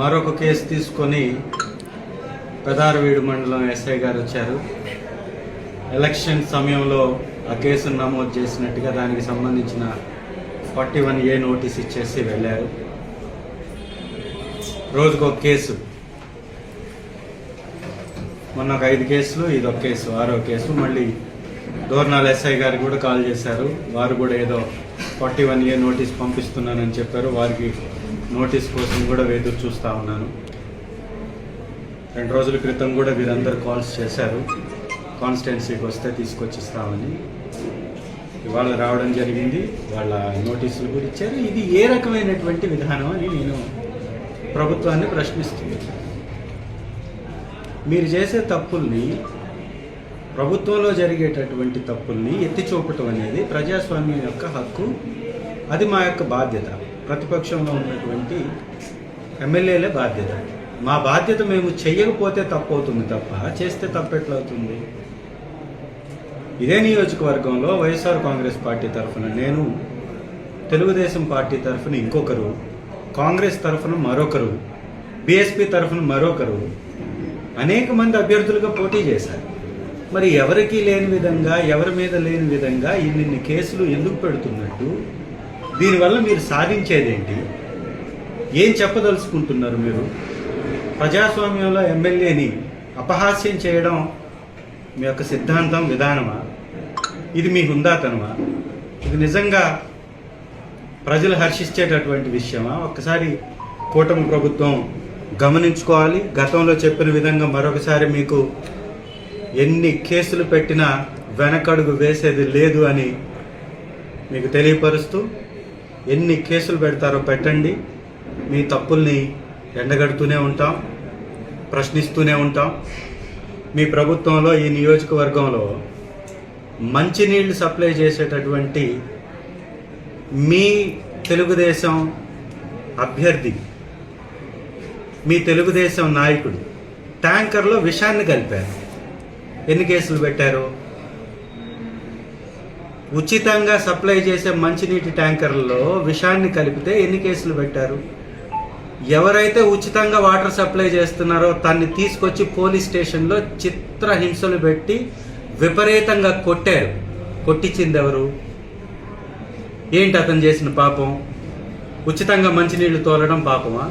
మరొక కేసు తీసుకొని పెదారవీడు మండలం ఎస్ఐ గారు వచ్చారు. ఎలక్షన్ సమయంలో ఆ కేసును నమోదు చేసినట్టుగా దానికి సంబంధించిన ఫార్టీ వన్ ఏ నోటీస్ ఇచ్చేసి వెళ్ళారు. రోజుకు ఒక కేసు. మొన్న ఒక ఐదు కేసులు ఇది ఒక కేసు ఆరో కేసు. మళ్ళీ దోర్నాల్ ఎస్ఐ గారికి కూడా కాల్ చేశారు. వారు కూడా ఏదో ఫార్టీ వన్ ఏ నోటీస్ పంపిస్తున్నానని చెప్పారు. వారికి నోటీస్ కోసం కూడా ఎదురు చూస్తూ ఉన్నాను. రెండు రోజుల క్రితం కూడా వీరందరూ కాల్స్ చేశారు. కాన్స్టిట్యున్సీకి వస్తే తీసుకొచ్చిస్తామని. ఇవాళ రావడం జరిగింది. వాళ్ళ నోటీసులు కూడా ఇచ్చారు. ఇది ఏ రకమైనటువంటి విధానం అని నేను ప్రభుత్వాన్ని ప్రశ్నిస్తుంది. మీరు చేసే తప్పుల్ని ప్రభుత్వంలో జరిగేటటువంటి తప్పుల్ని ఎత్తి చూపటం అనేది ప్రజాస్వామ్యం యొక్క హక్కు. అది మా యొక్క బాధ్యత. ప్రతిపక్షంలో ఉన్నటువంటి ఎమ్మెల్యేలే బాధ్యత. మా బాధ్యత మేము చెయ్యకపోతే తప్పు అవుతుంది తప్ప చేస్తే తప్పు ఎట్లా అవుతుంది ఇదే నియోజకవర్గంలో వైఎస్ఆర్ కాంగ్రెస్ పార్టీ తరఫున నేను తెలుగుదేశం పార్టీ తరఫున ఇంకొకరు కాంగ్రెస్ తరఫున మరొకరు బీఎస్పీ తరఫున మరొకరు అనేక మంది అభ్యర్థులుగా పోటీ చేశారు. మరి ఎవరికి లేని విధంగా ఎవరి మీద లేని విధంగా ఇన్ని కేసులు ఎందుకు పెడుతున్నట్టు దీనివల్ల మీరు సాధించేదేంటి ఏం చెప్పదలుచుకుంటున్నారు మీరు? ప్రజాస్వామ్యంలో ఎమ్మెల్యేని అపహాస్యం చేయడం మీ యొక్క సిద్ధాంతం విధానమా? ఇది మీ హుందాతనమా? ఇది నిజంగా ప్రజలు హర్షించేటటువంటి విషయమా? ఒక్కసారి కూటమి ప్రభుత్వం గమనించుకోవాలి. గతంలో చెప్పిన విధంగా మరొకసారి మీకు ఎన్ని కేసులు పెట్టినా వెనకడుగు వేసేది లేదు అని మీకు తెలియపరుస్తూ ఎన్ని కేసులు పెడతారో పెట్టండి. మీ తప్పుల్ని ఎండగడుతూనే ఉంటాం ప్రశ్నిస్తూనే ఉంటాం. మీ ప్రభుత్వంలో ఈ నియోజకవర్గంలో మంచినీళ్ళు సప్లై చేసేటటువంటి మీ తెలుగుదేశం అభ్యర్థి మీ తెలుగుదేశం నాయకుడు ట్యాంకర్లో విషాన్ని కలిపారు. ఎన్ని కేసులు పెట్టారు? ఉచితంగా సప్లై చేసే మంచినీటి ట్యాంకర్లలో విషాన్ని కలిపితే ఎన్ని కేసులు పెట్టారు? ఎవరైతే ఉచితంగా వాటర్ సప్లై చేస్తున్నారో తన్ని తీసుకొచ్చి పోలీస్ స్టేషన్లో చిత్రహింసలు పెట్టి విపరీతంగా కొట్టారు. కొట్టించింది ఎవరు? ఏంటి అతను చేసిన పాపం? ఉచితంగా మంచినీళ్ళు తోలడం పాపమా?